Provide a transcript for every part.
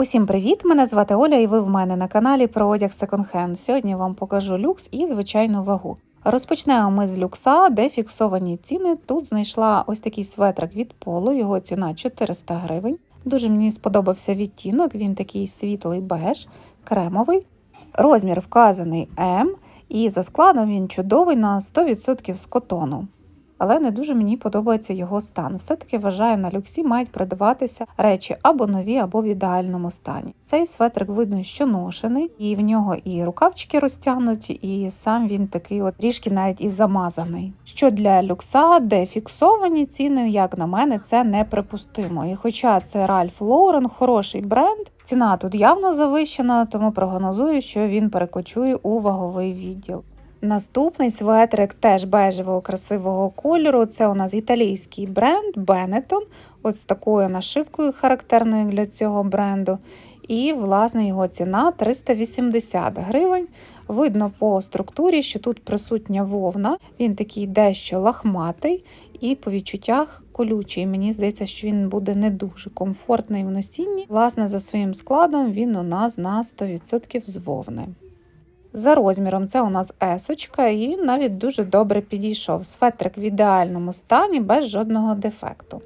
Усім привіт! Мене звати Оля, і ви в мене на каналі про одяг секонд-хенд. Сьогодні вам покажу люкс і звичайну вагу. Розпочнемо ми з люкса, де фіксовані ціни. Тут знайшла ось такий светрик від полу, його ціна 400 гривень. Дуже мені сподобався відтінок, він такий світлий беж, кремовий. Розмір вказаний М, і за складом він чудовий на 100% з котону. Але не дуже мені подобається його стан. Все-таки вважаю, на люксі мають продаватися речі або нові, або в ідеальному стані. Цей светрик видно, що ношений, і в нього і рукавчики розтягнуті, і сам він такий от трішки навіть і замазаний. Що для люкса, де фіксовані ціни, як на мене, це неприпустимо. І хоча це Ральф Лоурен, хороший бренд, ціна тут явно завищена, тому прогнозую, що він перекочує у ваговий відділ. Наступний светрик теж бежевого красивого кольору. Це у нас італійський бренд Benetton, от з такою нашивкою характерною для цього бренду. І, власне, його ціна 380 гривень. Видно по структурі, що тут присутня вовна, він такий дещо лахматий і по відчуттях колючий. Мені здається, що він буде не дуже комфортний в носінні. Власне, за своїм складом він у нас на 100% з вовни. За розміром це у нас есочка, і він навіть дуже добре підійшов. Светрик в ідеальному стані без жодного дефекту.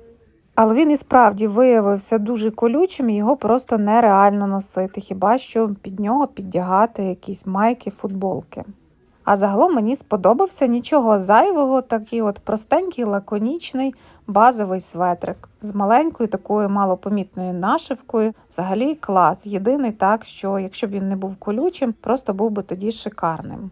Але він і справді виявився дуже колючим, і його просто нереально носити, хіба що під нього піддягати якісь майки, футболки. А загалом мені сподобався нічого зайвого, такий от простенький, лаконічний базовий светрик з маленькою такою малопомітною нашивкою. Взагалі клас. Єдиний так, що якщо б він не був колючим, просто був би тоді шикарним.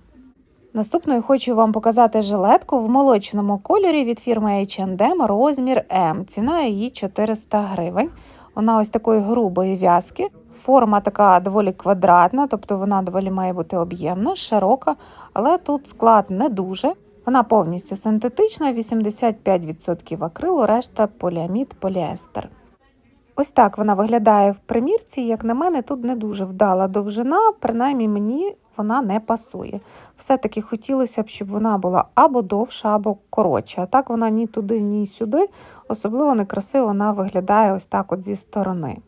Наступною хочу вам показати жилетку в молочному кольорі від фірми H&M розмір М. Ціна її 400 гривень. Вона ось такої грубої в'язки. Форма така доволі квадратна, тобто вона доволі має бути об'ємна, широка, але тут склад не дуже. Вона повністю синтетична, 85% акрилу, решта поліамід, поліестер. Ось так вона виглядає в примірці. Як на мене, тут не дуже вдала довжина, принаймні мені вона не пасує. Все-таки хотілося б, щоб вона була або довша, або коротша. А так вона ні туди, ні сюди. Особливо некрасиво вона виглядає ось так от зі сторони.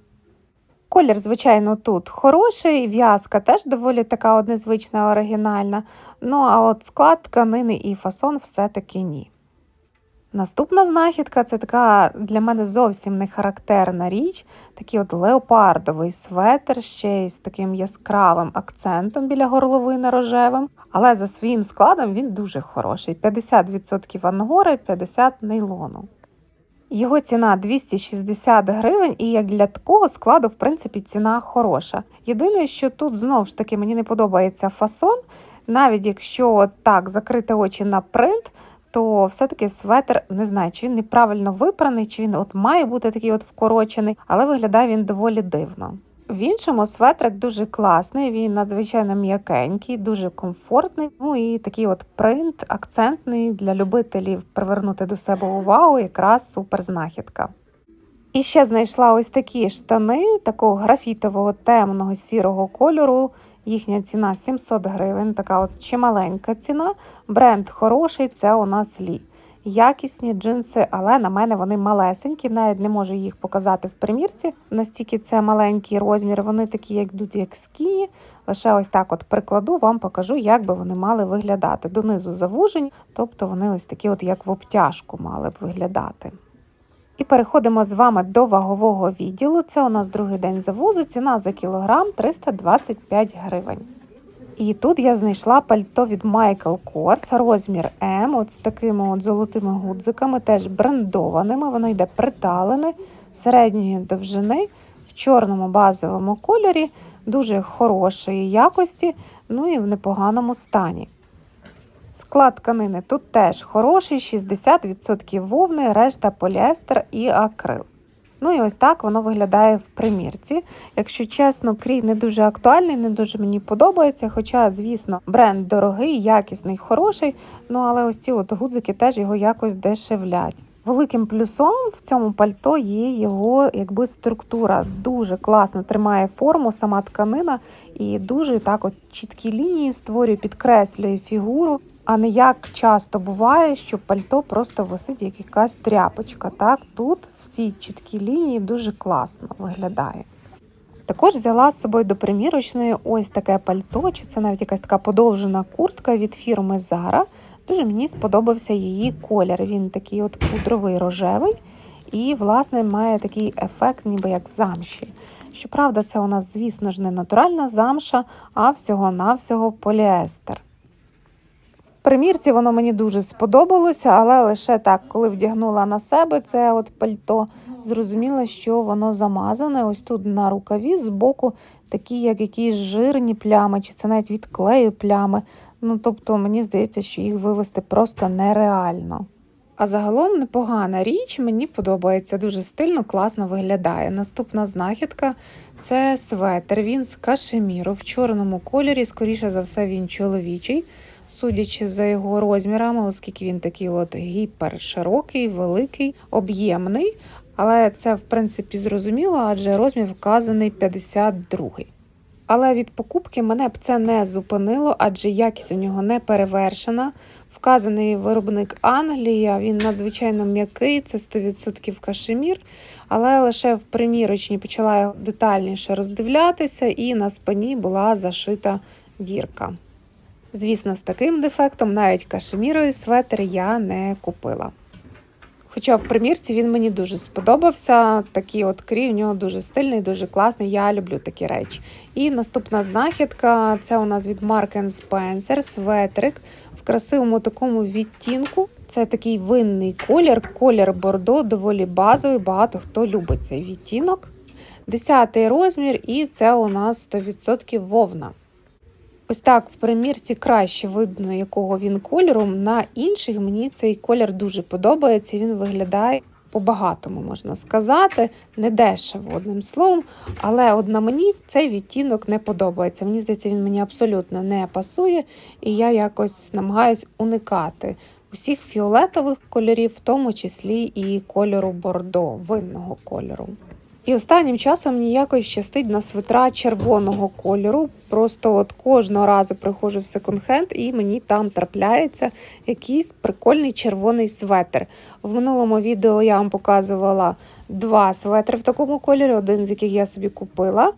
Колір, звичайно, тут хороший, в'язка теж доволі така незвична, оригінальна. Ну а от склад тканини і фасон все-таки ні. Наступна знахідка це така для мене зовсім не характерна річ, такий от леопардовий светр ще й з таким яскравим акцентом біля горловини рожевим. Але за своїм складом він дуже хороший: 50% ангори, 50% нейлону. Його ціна 260 гривень, і як для такого складу, в принципі, ціна хороша. Єдине, що тут знову ж таки мені не подобається фасон, навіть якщо так закрити очі на принт, то все-таки светр не знаю, чи він неправильно випраний, чи він от має бути такий от вкорочений, але виглядає він доволі дивно. В іншому светрик дуже класний, він надзвичайно м'якенький, дуже комфортний. Ну і такий от принт, акцентний для любителів привернути до себе увагу, якраз супер знахідка. І ще знайшла ось такі штани такого графітового темного сірого кольору. Їхня ціна 700 гривень, така от чималенька ціна. Бренд хороший, це у нас лі. Якісні джинси, але на мене вони малесенькі, навіть не можу їх показати в примірці. Настільки це маленький розмір, вони такі, як йдуть, як скіні. Лише ось так от прикладу, вам покажу, як би вони мали виглядати. Донизу завужені, тобто вони ось такі, от як в обтяжку мали б виглядати. І переходимо з вами до вагового відділу. Це у нас другий день завозу, ціна за кілограм 325 гривень. І тут я знайшла пальто від Michael Kors, розмір М, от з такими от золотими гудзиками, теж брендованими. Воно йде приталене середньої довжини в чорному базовому кольорі, дуже хорошої якості, ну і в непоганому стані. Склад тканини тут теж хороший, 60% вовни, решта поліестер і акрил. Ну і ось так воно виглядає в примірці. Якщо чесно, крій не дуже актуальний, не дуже мені подобається. Хоча, звісно, бренд дорогий, якісний, хороший. Ну але ось ці от гудзики теж його якось дешевлять. Великим плюсом в цьому пальто є його якби структура. Дуже класно тримає форму, сама тканина і дуже так от чіткі лінії створює, підкреслює фігуру. А не як часто буває, що пальто просто висить як якась тряпочка. Так, тут в цій чіткій лінії дуже класно виглядає. Також взяла з собою до примірочної ось таке пальто, чи це навіть якась така подовжена куртка від фірми Zara. Дуже мені сподобався її колір. Він такий от пудровий рожевий і, власне, має такий ефект, ніби як замші. Щоправда, це у нас, звісно ж, не натуральна замша, а всього-навсього поліестер. Примірці воно мені дуже сподобалося, але лише так, коли вдягнула на себе це от пальто, зрозуміла, що воно замазане. Ось тут на рукаві збоку такі, як якісь жирні плями, чи це навіть від клею плями. Ну, тобто, мені здається, що їх вивести просто нереально. А загалом непогана річ, мені подобається, дуже стильно, класно виглядає. Наступна знахідка це светр. Він з кашеміру в чорному кольорі, скоріше за все, він чоловічий, судячи за його розмірами, оскільки він такий от гіперширокий, великий, об'ємний. Але це, в принципі, зрозуміло, адже розмір вказаний 52. Але від покупки мене б це не зупинило, адже якість у нього не перевершена. Вказаний виробник Англія, він надзвичайно м'який, це 100% кашемір. Але лише в примірочні почала детальніше роздивлятися, і на спині була зашита дірка. Звісно, з таким дефектом навіть кашеміровий светр я не купила. Хоча в примірці він мені дуже сподобався. Такий от крій в нього дуже стильний, дуже класний. Я люблю такі речі. І наступна знахідка це у нас від Mark Spencer светрик в красивому такому відтінку. Це такий винний колір, колір бордо, доволі базовий. Багато хто любить цей відтінок. Десятий розмір, і це у нас 100% вовна. Ось так в примірці краще видно, якого він кольору. На інших мені цей колір дуже подобається. Він виглядає по-багатому, можна сказати, не дешево одним словом. Але от на мені цей відтінок не подобається. Мені здається, він мені абсолютно не пасує, і я якось намагаюсь уникати усіх фіолетових кольорів, в тому числі і кольору бордо, винного кольору. І останнім часом мені якось щастить на свитра червоного кольору. Просто от кожного разу приходжу в секонд-хенд і мені там трапляється якийсь прикольний червоний светр. В минулому відео я вам показувала два светри в такому кольорі, один з яких я собі купила.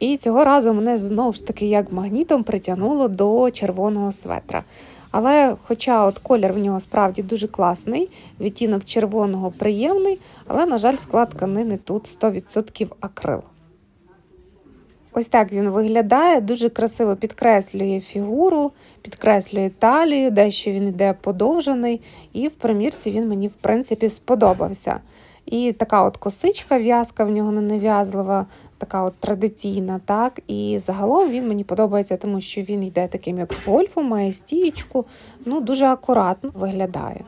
І цього разу мене знову ж таки як магнітом притягнуло до червоного светра. Але, хоча от колір в нього справді дуже класний, відтінок червоного приємний, але, на жаль, склад тканини тут 100% акрил. Ось так він виглядає, дуже красиво підкреслює фігуру, підкреслює талію, дещо він йде подовжений, і в примірці він мені, в принципі, сподобався. І така от косичка, в'язка в нього не нав'язлива, така от традиційна, так. І загалом він мені подобається, тому що він йде таким, як гольфом, має стієчку, ну дуже акуратно виглядає.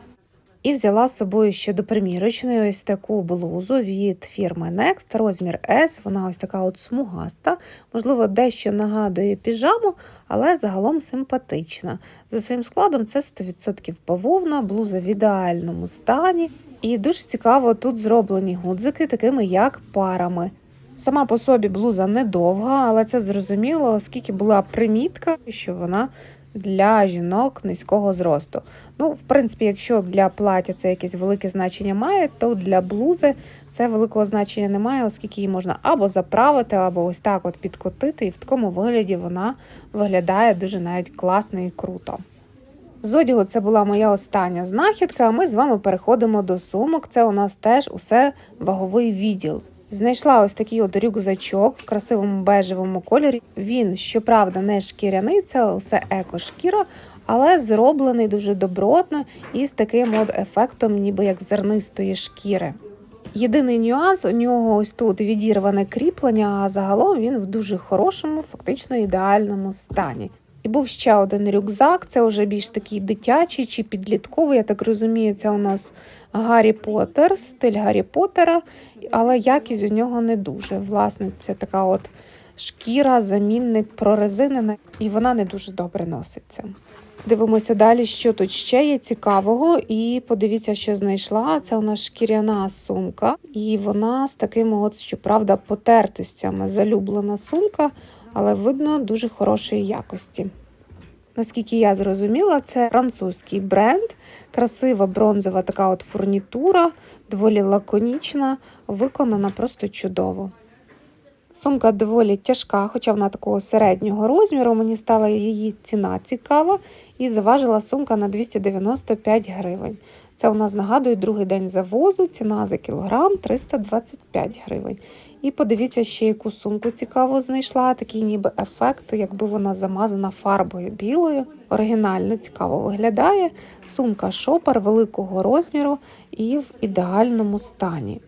І взяла з собою ще до примірочної ось таку блузу від фірми Next, розмір S. Вона ось така от смугаста, можливо, дещо нагадує піжаму, але загалом симпатична. За своїм складом це 100% бавовна, блуза в ідеальному стані. І дуже цікаво, тут зроблені гудзики такими як парами. Сама по собі блуза недовга, але це зрозуміло, оскільки була примітка, що вона для жінок низького зросту. Ну, в принципі, якщо для плаття це якесь велике значення має, то для блузи це великого значення не має, оскільки її можна або заправити, або ось так от підкотити, і в такому вигляді вона виглядає дуже навіть класно і круто. З одягу це була моя остання знахідка, а ми з вами переходимо до сумок. Це у нас теж усе ваговий відділ. Знайшла ось такий от рюкзачок в красивому бежевому кольорі. Він, щоправда, не шкіряний, це усе еко-шкіра, але зроблений дуже добротно і з таким от ефектом, ніби як зернистої шкіри. Єдиний нюанс у нього ось тут відірване кріплення, а загалом він в дуже хорошому, фактично ідеальному стані. І був ще один рюкзак, це вже більш такий дитячий чи підлітковий. Я так розумію, це у нас Гаррі Поттер, стиль Гаррі Поттера, але якість у нього не дуже. Власне, це така от шкіра, замінник прорезинена, і вона не дуже добре носиться. Дивимося далі, що тут ще є цікавого. І подивіться, що знайшла. Це у нас шкіряна сумка, і вона з такими, от, щоправда, потертостями. Залюблена сумка, але видно дуже хорошої якості. Наскільки я зрозуміла, це французький бренд, красива бронзова така от фурнітура, доволі лаконічна, виконана просто чудово. Сумка доволі тяжка, хоча вона такого середнього розміру. Мені стала її ціна цікава і заважила сумка на 295 гривень. Це у нас нагадує другий день завозу, ціна за кілограм 325 гривень. І подивіться, ще яку сумку цікаво знайшла. Такий ніби ефект, якби вона замазана фарбою білою. Оригінально цікаво виглядає. Сумка шопер великого розміру і в ідеальному стані.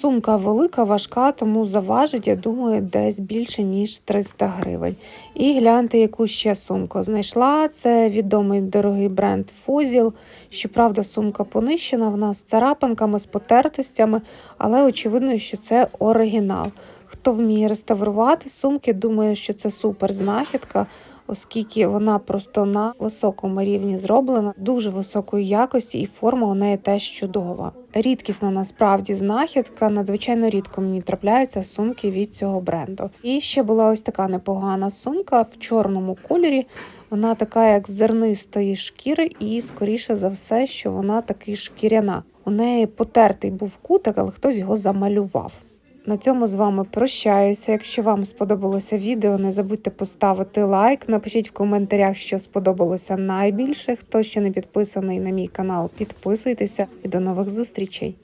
Сумка велика, важка, тому заважить, я думаю, десь більше ніж 300 гривень. І гляньте, яку ще сумку знайшла. Це відомий дорогий бренд Фузіл. Щоправда, сумка понищена, вона з царапинками, з потертостями, але очевидно, що це оригінал. Хто вміє реставрувати сумки, думаю, що це супер знахідка. Оскільки вона просто на високому рівні зроблена, дуже високої якості, і форма у неї теж чудова. Рідкісна насправді знахідка. Надзвичайно рідко мені трапляються сумки від цього бренду. І ще була ось така непогана сумка в чорному кольорі. Вона така, як зернистої шкіри, і скоріше за все, що вона таки шкіряна. У неї потертий був кутик, але хтось його замалював. На цьому з вами прощаюся. Якщо вам сподобалося відео, не забудьте поставити лайк. Напишіть в коментарях, що сподобалося найбільше. Хто ще не підписаний на мій канал, підписуйтеся і до нових зустрічей.